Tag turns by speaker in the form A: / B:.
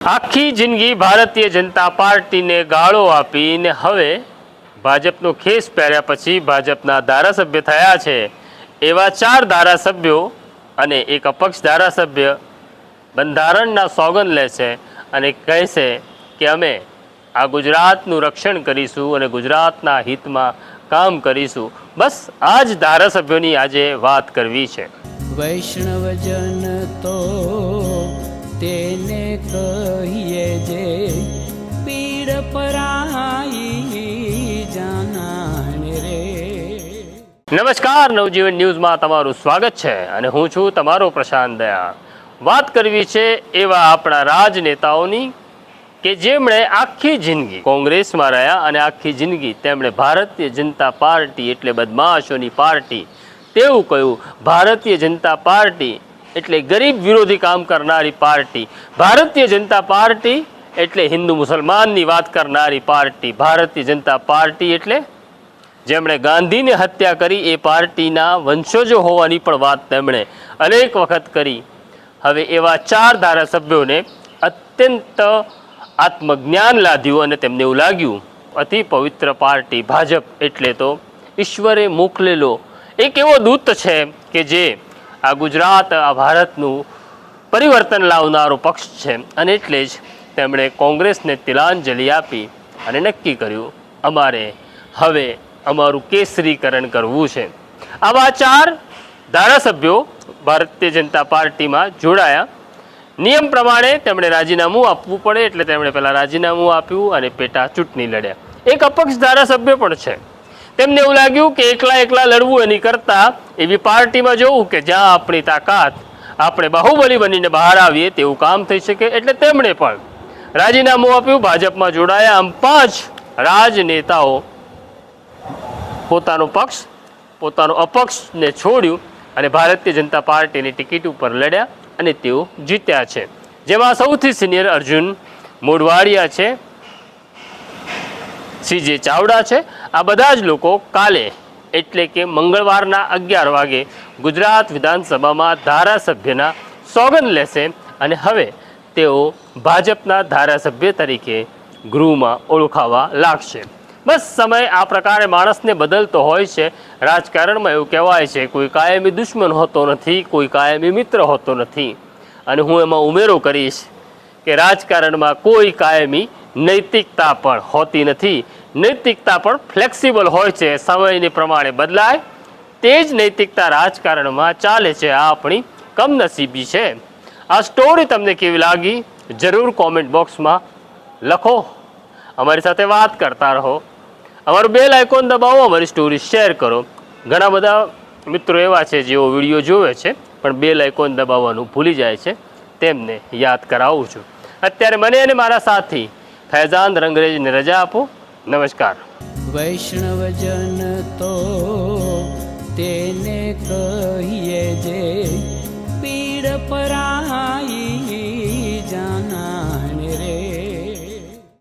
A: આખી જિંદગી ભારતીય જનતા પાર્ટીને ગાળો આપીને હવે ભાજપનો ખેસ પહેર્યા પછી ભાજપના ધારાસભ્ય થયા છે. એવા ચાર ધારાસભ્યો અને એક અપક્ષ ધારાસભ્ય બંધારણના સોગંદ લે છે અને કહે છે કે અમે આ ગુજરાતનું રક્ષણ કરીશું અને ગુજરાતના હિતમાં કામ કરીશું. બસ આ જ ધારાસભ્યોની આજે વાત કરવી છે.
B: વૈષ્ણવજન તો તેને કહીએ જે પીડ પરાઈ જાનાને રે.
A: નમસ્કાર, નવજીવન ન્યૂઝમાં તમારું સ્વાગત છે અને હું છું તમારો પ્રશાંત દયા વાત કરવી છે એવા આપણા રાજનેતાઓની કે જેમણે આખી જિંદગી કોંગ્રેસમાં રહ્યા અને આખી જિંદગી તેમણે ભારતીય જનતા પાર્ટી એટલે બદમાશોની પાર્ટી. તેવું કહ્યું, ભારતીય જનતા પાર્ટી એટલે ગરીબ વિરોધી કામ કરનારી પાર્ટી. ભારતીય જનતા પાર્ટી એટલે હિન્દુ મુસલમાનની વાત કરનારી પાર્ટી. ભારતીય જનતા પાર્ટી એટલે જેમણે ગાંધીને હત્યા કરી, એ પાર્ટીના વંશજો હોવાની પણ વાત તેમણે અનેક વખત કરી. હવે એવા ચાર ધારાસભ્યોને અત્યંત આત્મજ્ઞાન લાદ્યું અને તેમને એવું લાગ્યું, અતિ પવિત્ર પાર્ટી ભાજપ. એટલે તો ઈશ્વરે મોકલેલો. એક એવો દૂત છે કે જે આ ગુજરાત, આ ભારતનું પરિવર્તન લાવનારો પક્ષ છે. અને એટલે જ તેમણે કોંગ્રેસને તિલાંજલિ આપી અને નક્કી કર્યું, અમારે હવે અમારું કેસરીકરણ કરવું છે. આવા ચાર ધારાસભ્યો ભારતીય જનતા પાર્ટીમાં જોડાયા. નિયમ પ્રમાણે તેમણે રાજીનામું આપવું પડે એટલે તેમણે પહેલાં રાજીનામું આપ્યું અને પેટા ચૂંટણી લડ્યા. એક અપક્ષ ધારાસભ્ય પણ છે. તેમને એવું લાગ્યું કે એકલા એકલા લડવું એની કરતાં એવી પાર્ટીમાં જવું કે જ્યાં આપણી તાકાત, આપણે બાહુબલી બનીને બહાર આવીએ તેવું કામ થઈ શકે એટલે તેમણે પણ રાજીનામું આપ્યું, ભાજપમાં જોડાયા આમ પાંચ રાજનેતાઓ પોતાનો પક્ષ, પોતાનો અપક્ષને છોડ્યું અને ભારતીય જનતા પાર્ટીની ટિકિટ ઉપર લડ્યા અને તેઓ જીત્યા છે. જેમાં સૌથી સિનિયર અર્જુન મોઢવાડિયા છે, સીજે ચાવડા છે. આ બધા જ લોકો કાલે એટલે કે મંગળવારના અગિયાર વાગે ગુજરાત વિધાનસભામાં ધારાસભ્યના સોગંદ લેશે અને હવે તેઓ ભાજપના ધારાસભ્ય તરીકે ગૃહમાં ઓળખાવા લાગશે. બસ સમય આ પ્રકારે માણસને બદલતો હોય છે. રાજકારણમાં એવું કહેવાય છે, કોઈ કાયમી દુશ્મન હોતો નથી, કોઈ કાયમી મિત્ર હોતો નથી. અને હું એમાં ઉમેરો કરીશ કે રાજકારણમાં કોઈ કાયમી નૈતિકતા પણ હોતી નથી. નૈતિકતા પણ ફ્લેક્સિબલ હોય છે. સમયને પ્રમાણે બદલાય તે જ નૈતિકતા રાજકારણમાં ચાલે છે. આ આપણી કમનસીબી છે. આ સ્ટોરી તમને કેવી લાગી? જરૂર કોમેન્ટ બોક્સમાં લખો. અમારી સાથે વાત કરતા રહો. અમારું બેલ આઇકોન દબાવો, અમારી સ્ટોરી શેર કરો. ઘણા બધા મિત્રો એવા છે જેઓ વીડિયો જોવે છે, પણ બેલ આઇકોન દબાવવાનું ભૂલી જાય છે. તેમને યાદ કરાવું છું. અત્યારે મને અને મારા સાથી ફૈઝાન રંગરેજને રજા આપો. નમસ્કાર.
B: વૈષ્ણવજન તો તેને કહીએ જે પીડ પરાઈ